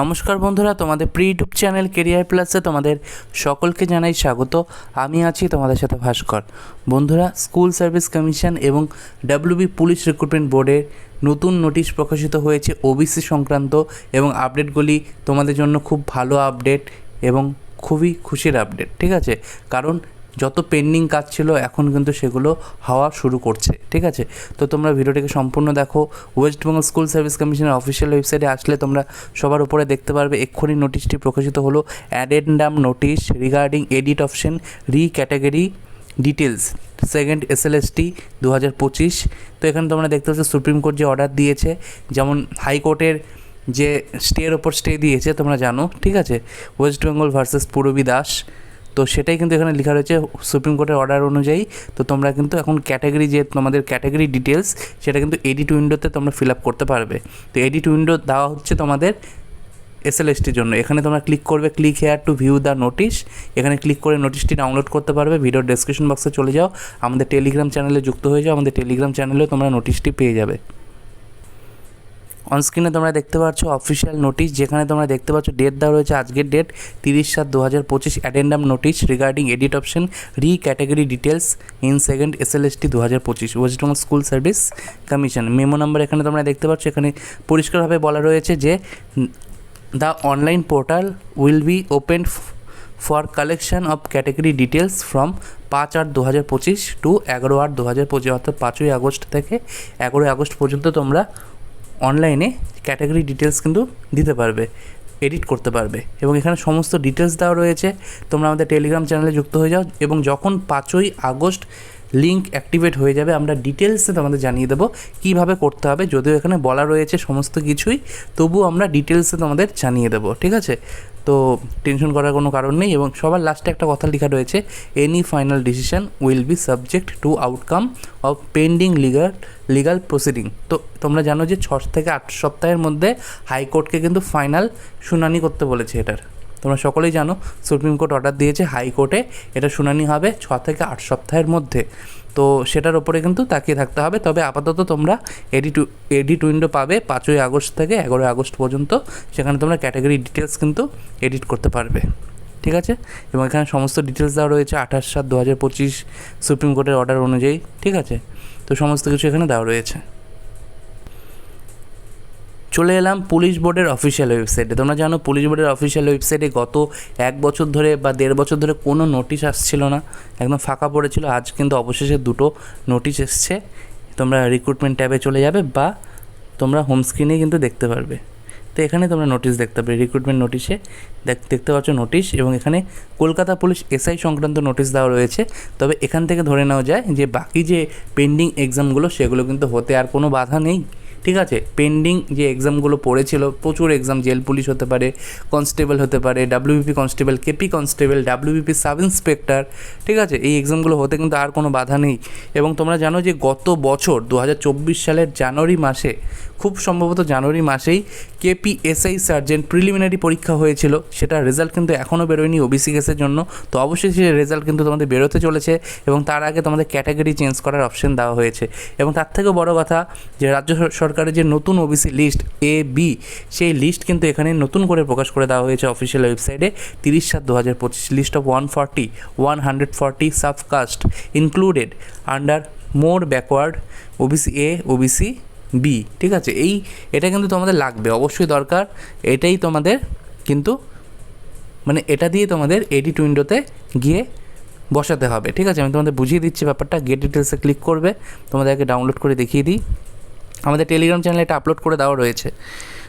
নমস্কার বন্ধুরা, তোমাদের প্রি ইউটিউব চ্যানেল কেরিয়ার প্লাসে তোমাদের সকলকে জানাই স্বাগত। আমি আছি তোমাদের সাথে ভাস্কর। বন্ধুরা স্কুল সার্ভিস কমিশন এবং ডাব্লিউবি পুলিশ রিক্রুটমেন্ট বোর্ডের নতুন নোটিশ প্রকাশিত হয়েছে ওবিসি সংক্রান্ত এবং আপডেটগুলি তোমাদের জন্য খুব ভালো আপডেট এবং খুবই খুশির আপডেট ঠিক আছে? কারণ যত পেন্ডিং কাজ ছিল, এখন কিন্তু সেগুলো হওয়া শুরু করছে, ঠিক আছে? তো তোমরা ভিডিওটিকে সম্পূর্ণ দেখো। ওয়েস্ট বেঙ্গল স্কুল সার্ভিস কমিশনের অফিসিয়াল ওয়েবসাইটে আসলে তোমরা সবার উপরে দেখতে পারবে। এক্ষুনি নোটিশটি প্রকাশিত হলো। Addendum notice regarding edit option re category details second SLST দু হাজার পঁচিশ। তো এখানে তোমরা দেখতে পাচ্ছ সুপ্রিম কোর্ট যে অর্ডার দিয়েছে, যেমন হাইকোর্টের যে স্টের ওপর স্টে দিয়েছে, তোমরা জানো, ঠিক আছে? West Bengal versus Purabi Das তো সেটাই কিন্তু এখানে লেখা রয়েছে সুপ্রিম কোর্টের অর্ডার অনুযায়ী। তো তোমরা কিন্তু এখন ক্যাটাগরি যে তোমাদের ক্যাটাগরি ডিটেলস সেটা কিন্তু এডিট উইন্ডোতে তোমরা ফিল আপ করতে পারবে। তো এডিট উইন্ডো দেওয়া হচ্ছে তোমাদের এসএলএসটির জন্য। এখানে তোমরা ক্লিক করবে click here to view the notice এখানে ক্লিক করে নোটিশটি ডাউনলোড করতে পারবে। ভিডিও ডেসক্রিপশন বক্সে চলে যাও। আমাদের টেলিগ্রাম চ্যানেলে যুক্ত হয়ে যাও। আমাদের টেলিগ্রাম চ্যানেলেও তোমরা নোটিশটি পেয়ে যাবে। অনস্ক্রিনে তোমরা দেখতে পাচ্ছ অফিসিয়াল নোটিশ যেখানে তোমরা দেখতে পাচ্ছ ডেট দেওয়া রয়েছে আজকের ডেট তিরিশ সাত দু হাজার পঁচিশ addendum notice regarding edit option re category details in second S L S T দু হাজার পঁচিশ West school service commission memo number এখানে তোমরা দেখতে পাচ্ছ, এখানে পরিষ্কারভাবে বলা রয়েছে যে the online portal will be open for collection of category details from পাঁচ আট দু হাজার পঁচিশ টু এগারো আট দু হাজার পঁচিশ, অর্থাৎ পাঁচই আগস্ট থেকে এগারোই আগস্ট পর্যন্ত তোমরা অনলাইনে ক্যাটাগরি ডিটেলস কিন্তু দিতে পারবে এডিট করতে পারবে। এবং এখানে সমস্ত ডিটেলস দেওয়া রয়েছে। তোমরা আমাদের টেলিগ্রাম চ্যানেলে যুক্ত হয়ে যাও এবং যখন পাঁচই আগস্ট লিঙ্ক অ্যাক্টিভেট হয়ে যাবে, আমরা ডিটেলসে তোমাদের জানিয়ে দেবো কীভাবে করতে হবে। যদিও এখানে বলা রয়েছে সমস্ত কিছুই, তবু আমরা ডিটেলসে তোমাদের জানিয়ে দেবো, ঠিক আছে? তো টেনশন করার কোনো কারণ নেই এবং সবার লাস্টে একটা কথা লেখা রয়েছে any final decision will be subject to outcome of pending legal legal proceeding তো তোমরা জানো যে ছ থেকে আট সপ্তাহের মধ্যে হাইকোর্টকে কিন্তু ফাইনাল শুনানি করতে বলেছে এটার। তোমরা সকলেই জানো সুপ্রিম কোর্ট অর্ডার দিয়েছে হাইকোর্টে এটা শুনানি হবে ছ থেকে আট সপ্তাহের মধ্যে। তো সেটার ওপরে কিন্তু তাকিয়ে থাকতে হবে, তবে আপাতত তোমরা এডিট এডিট উইন্ডো পাবে পাঁচই আগস্ট থেকে এগারোই আগস্ট পর্যন্ত, সেখানে তোমরা ক্যাটাগরি ডিটেলস কিন্তু এডিট করতে পারবে। ঠিক আছে? এবং এখানে সমস্ত ডিটেলস দেওয়া রয়েছে আঠাশ সাত দু হাজার পঁচিশ সুপ্রিম কোর্টের অর্ডার অনুযায়ী। ঠিক আছে? তো সমস্ত কিছু এখানে দেওয়া রয়েছে। চলে এলাম পুলিশ বোর্ডের অফিসিয়াল ওয়েবসাইটে। তোমরা জানো পুলিশ বোর্ডের অফিসিয়াল ওয়েবসাইটে গত এক বছর ধরে বা দেড় বছর ধরে কোনো নোটিশ আসছিল না। একদম ফাঁকা পড়েছিল। আজ কিন্তু অবশেষে দুটো নোটিশ এসছে। তোমরা রিক্রুটমেন্ট ট্যাবে চলে যাবে বা তোমরা হোম স্ক্রিনে কিন্তু দেখতে পারবে। তো এখানে তোমরা নোটিশ দেখতে পাবে রিক্রুটমেন্ট নোটিশে দেখ- দেখতে পাচ্ছ নোটিশ এবং এখানে কলকাতা পুলিশ এসআই সংক্রান্ত নোটিশ দেওয়া রয়েছে। তবে এখান থেকে ধরে নেওয়া যায় যে বাকি যে পেন্ডিং এক্সামগুলো সেগুলো কিন্তু হতে আর কোনো বাধা নেই। ঠিক আছে? পেন্ডিং যে এক্সামগুলো পড়েছিল, প্রচুর এক্সাম জেল পুলিশ হতে পারে কনস্টেবল হতে পারে WBP constable KP constable WBP sub inspector ঠিক আছে? এই এক্সামগুলো হতে কিন্তু আর কোনো বাধা নেই। এবং তোমরা জানো যে গত বছর দু হাজার চব্বিশ সালের জানুয়ারি মাসে, খুব সম্ভবত জানুয়ারি মাসেই কেপিএসআই সার্জেন্ট প্রিলিমিনারি পরীক্ষা হয়েছিল। সেটা রেজাল্ট কিন্তু এখনও বেরোয়নি ওবিসি কেসের জন্য। তো অবশ্যই সেই রেজাল্ট কিন্তু তোমাদের বেরোতে চলেছে এবং তার আগে তোমাদের ক্যাটাগরি চেঞ্জ করার অপশন দেওয়া হয়েছে। এবং তার থেকেও বড় কথা যে রাজ্য সর- সরকারের যে নতুন ওবিসি লিস্ট এ বি সেই লিস্ট কিন্তু এখানে নতুন করে প্রকাশ করে দেওয়া হয়েছে অফিসিয়াল ওয়েবসাইটে তিরিশ সাত দু হাজার পঁচিশ list of one forty one hundred forty subcaste included under more backward OBC A OBC B ঠিক আছে? এই, এটা কিন্তু তোমাদের লাগবে, অবশ্যই দরকার। এটাই তোমাদের কিন্তু মানে এটা দিয়ে তোমাদের এডিট উইন্ডোতে গিয়ে বসাতে হবে, ঠিক আছে? আমি তোমাদের বুঝিয়ে দিচ্ছি ব্যাপারটা গেট ডিটেলসে ক্লিক করবে, তোমাদেরকে ডাউনলোড করে দেখিয়ে দিই। আমাদের টেলিগ্রাম চ্যানেলে এটা আপলোড করে দেওয়া রয়েছে।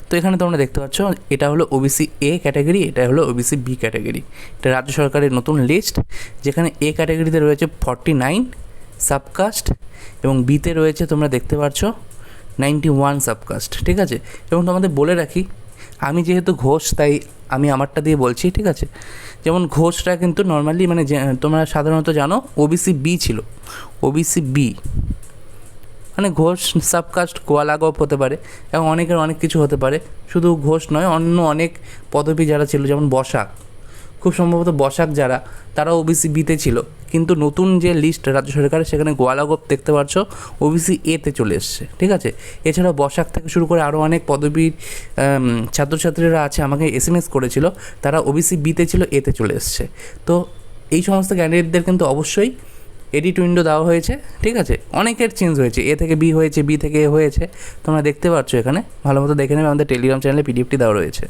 তো এখানে তোমরা দেখতে পাচ্ছ, এটা হলো ওবিসি এ ক্যাটাগরি এটা হলো ওবিসি বি ক্যাটাগরি এটা রাজ্য সরকারের নতুন লিস্ট যেখানে এ ক্যাটাগরিতে রয়েছে ফর্টি নাইন সাবকাস্ট এবং বিতে রয়েছে তোমরা দেখতে পাচ্ছ নাইনটি ওয়ান সাবকাস্ট ঠিক আছে? এবং তোমাদের বলে রাখি, আমি যেহেতু ঘোষ, তাই আমি আমারটা দিয়ে বলছি, ঠিক আছে? যেমন ঘোষটা কিন্তু নর্মালি মানে তোমরা সাধারণত জানো ওবিসি বি ছিল। ওবিসি বি মানে ঘোষ সাবকাস্ট গোয়ালাগপ হতে পারে এবং অনেকের অনেক কিছু হতে পারে। শুধু ঘোষ নয়, অন্য অনেক পদবি যারা ছিল, যেমন বসাক। খুব সম্ভবত বসাক যারা, তারা ওবিসি বিতে ছিল। কিন্তু নতুন যে লিস্ট রাজ্য সরকারের সেখানে গোয়ালাগোপ দেখতে পাচ্ছ ওবিসি এতে চলে এসছে, ঠিক আছে? এছাড়া বসাক থেকে শুরু করে আরও অনেক পদবীর ছাত্রছাত্রীরা আছে, আমাকে এস এম এস করেছিল। তারা ওবিসি বিতে ছিল এতে চলে এসছে। তো এই সমস্ত ক্যান্ডিডেটদের কিন্তু অবশ্যই এডিট উইন্ডো দেওয়া হয়েছে, ঠিক আছে? অনেকের চেঞ্জ হয়েছে এ থেকে বি হয়েছে বি থেকে এ হয়েছে। তোমরা দেখতে পাচ্ছ এখানে, ভালো মতো দেখে নেবে, আমাদের টেলিগ্রাম চ্যানেলে পিডিএফটি দেওয়া রয়েছে।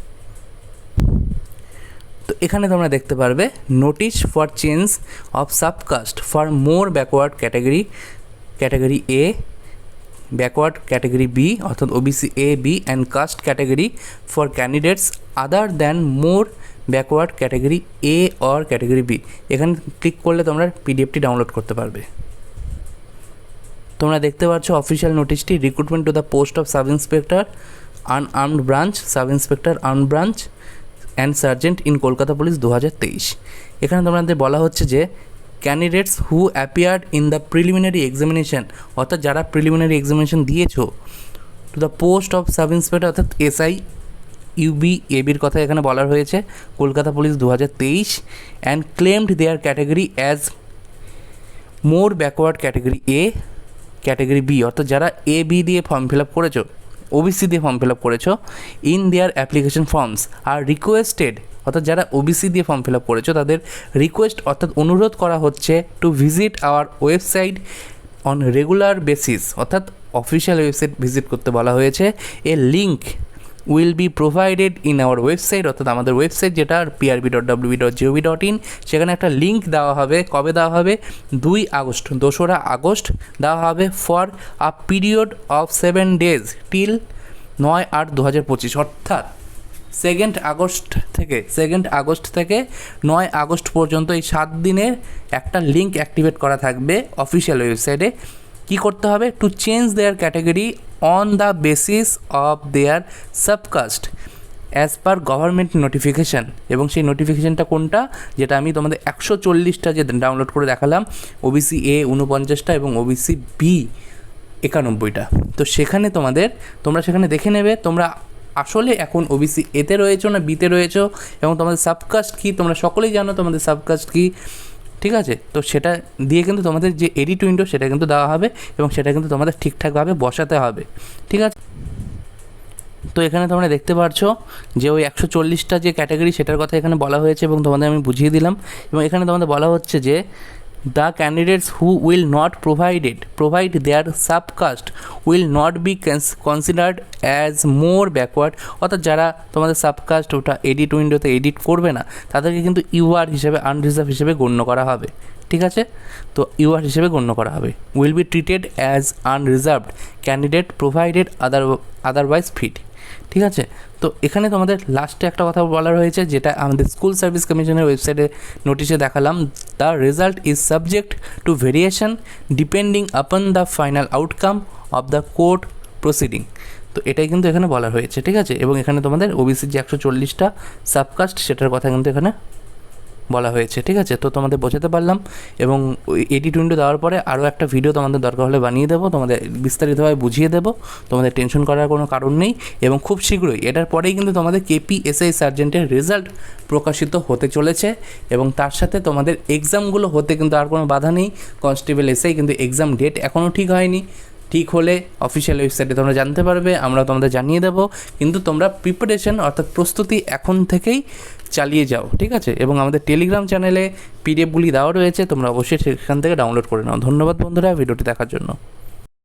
তো এখানে তোমরা দেখতে পারবে notice for change of subcaste for more backward category category A backward category B অর্থাৎ OBC A B and caste category for candidates other than more backward category A or category B এখানে click করলে তোমরা পিডিএফটি download করতে পারবে। তোমরা দেখতে পাচ্ছ official নোটিশটি recruitment to the post of sub inspector unarmed branch sub inspector arm branch and sergeant in Kolkata police দু হাজার তেইশ। এখানে তোমাদের বলা হচ্ছে যে candidates who appeared in the preliminary examination অর্থাৎ যারা প্রিলিমিনারি এক্সামিনেশন দিয়েছ to the post of sub inspector অর্থাৎ এসআই ইউবি এবির কথা এখানে বলা হয়েছে। কলকাতা পুলিশ দু হাজার তেইশ and claimed their category as more backward category A category B অর্থাৎ যারা এ বি দিয়ে ফর্ম ফিল আপ করেছ ওবিসি দিয়ে ফর্ম ফিল আপ করেছ in their application forms are requested অর্থাৎ যারা ওবিসি দিয়ে ফর্ম ফিল আপ করেছ, তাদের রিকোয়েস্ট অর্থাৎ অনুরোধ করা হচ্ছে to visit our website on regular basis অর্থাৎ অফিসিয়াল ওয়েবসাইট ভিজিট করতে বলা হয়েছে। A link will be provided in our website অর্থাৎ আমাদের ওয়েবসাইট যেটা PRB dot WB dot GOV dot in সেখানে একটা লিঙ্ক দেওয়া হবে। কবে দেওয়া হবে? দুই আগস্ট, দোসরা আগস্ট দেওয়া হবে for a period of seven days till নয় আট দু হাজার পঁচিশ। অর্থাৎ সেকেন্ড আগস্ট থেকে সেকেন্ড আগস্ট থেকে নয় আগস্ট পর্যন্ত এই সাত দিনের একটা লিঙ্ক অ্যাক্টিভেট করা থাকবে অফিসিয়াল ওয়েবসাইটে কি করতে হবে? To change their category on the basis of their subcaste as per government notification এবং সেই নোটিফিকেশানটা কোনটা? যেটা আমি তোমাদের একশো চল্লিশটা যে ডাউনলোড করে দেখালাম ওবিসি এ উনপঞ্চাশটা এবং ওবিসি বি একানব্বইটা। তো সেখানে তোমাদের, তোমরা সেখানে দেখে নেবে, তোমরা আসলে এখন ওবিসি এতে রয়েছো না বিতে রয়েছো, এবং তোমাদের সাবকাস্ট কী? তোমরা সকলেই জানো তোমাদের সাবকাস্ট কী? ঠিক আছে? তো সেটা দিয়ে কিন্তু তোমাদের যে এডিট উইন্ডো সেটা কিন্তু দেওয়া হবে এবং সেটা কিন্তু তোমাদের ঠিকঠাকভাবে বসাতে হবে। ঠিক আছে? তো এখানে তোমরা দেখতে পাচ্ছ যে ওই একশো চল্লিশটা যে ক্যাটাগরি সেটার কথা এখানে বলা হয়েছে এবং তোমাদের আমি বুঝিয়ে দিলাম। এবং এখানে তোমাদের বলা হচ্ছে যে the candidates who will not provided provide their subcaste will not be considered as more backward অর্থাৎ যারা তোমাদের সাবকাস্ট ওটা এডিট উইন্ডোতে এডিট করবে না, তাদেরকে কিন্তু ইউআর হিসেবে আনরিজার্ভ হিসেবে গণ্য করা হবে। ঠিক আছে? তো ইউআর হিসেবে গণ্য করা হবে। Will be treated as unreserved candidate provided other otherwise fit ঠিক আছে? তো এখানে তোমাদের লাস্টে একটা কথা বলা রয়েছে, যেটা আমাদের স্কুল সার্ভিস কমিশনের ওয়েবসাইটে নোটিশে দেখালাম। The result is subject to variation depending upon the final outcome of the court proceeding. তো এটাই কিন্তু এখানে বলা হয়েছে ঠিক আছে এবং এখানে তোমাদের ওবিসির যে একশো চল্লিশটা সাবকাস্ট সেটার কথা কিন্তু এখানে বলা হয়েছে, ঠিক আছে? তো তোমাদের বোঝাতে পারলাম এবং এডিট উইন্ডো দেওয়ার পরে আরও একটা ভিডিও তোমাদের দরকার হলে বানিয়ে দেবো, তোমাদের বিস্তারিতভাবে বুঝিয়ে দেবো, তোমাদের টেনশন করার কোনো কারণ নেই এবং খুব শীঘ্রই, এটার পরেই কিন্তু তোমাদের কেপি এসআই সার্জেন্টের রেজাল্ট প্রকাশিত হতে চলেছে এবং তার সাথে তোমাদের এক্সামগুলো হতে কিন্তু আর কোনো বাধা নেই কনস্টেবল এসআই কিন্তু এক্সাম ডেট এখনও ঠিক হয়নি। ঠিক হলে অফিসিয়াল ওয়েবসাইটে তোমরা জানতে পারবে, আমরা তোমাদের জানিয়ে দেব। কিন্তু তোমরা প্রিপারেশন অর্থাৎ প্রস্তুতি এখন থেকেই চালিয়ে যাও, ঠিক আছে? এবং আমাদের টেলিগ্রাম চ্যানেলে পিডিএফগুলি দেওয়া রয়েছে, তোমরা অবশ্যই সেখান থেকে ডাউনলোড করে নাও। ধন্যবাদ বন্ধুরা, ভিডিওটি দেখার জন্য।